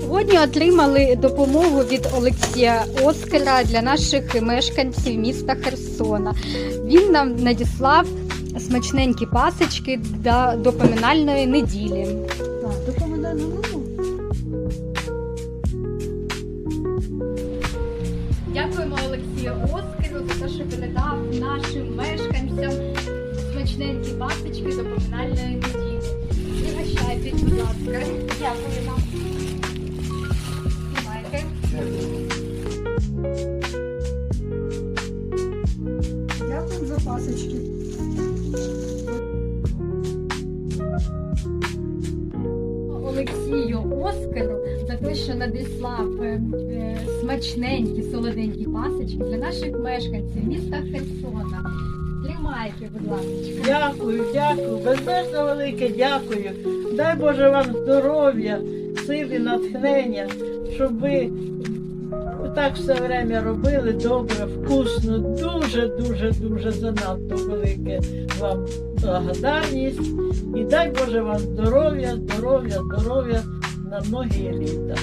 Сьогодні отримали допомогу від Олексія Оскара для наших мешканців міста Херсона. Він нам надіслав смачненькі пасочки до, до поминальної неділі. Так, до. Дякуємо Олексію Оскару за те, що передав нашим мешканцям смачненькі пасочки до поминальної неділі. Пригощайтесь, будь ласка. Дякую вам. Дякую пасочки. Олексію Оскару за те, що надіслав е, е, смачненькі солоденькі пасочки для наших мешканців міста Херсона. Тримайте, будь ласка. Дякую, дякую, безмежно велике дякую. Дай Боже вам здоров'я, сили, натхнення, щоб ви так все время робили добре, вкусно, дуже, дуже, дуже занадто велике вам благодарність. І дай Боже вам здоров'я, здоров'я, здоров'я на многі літа.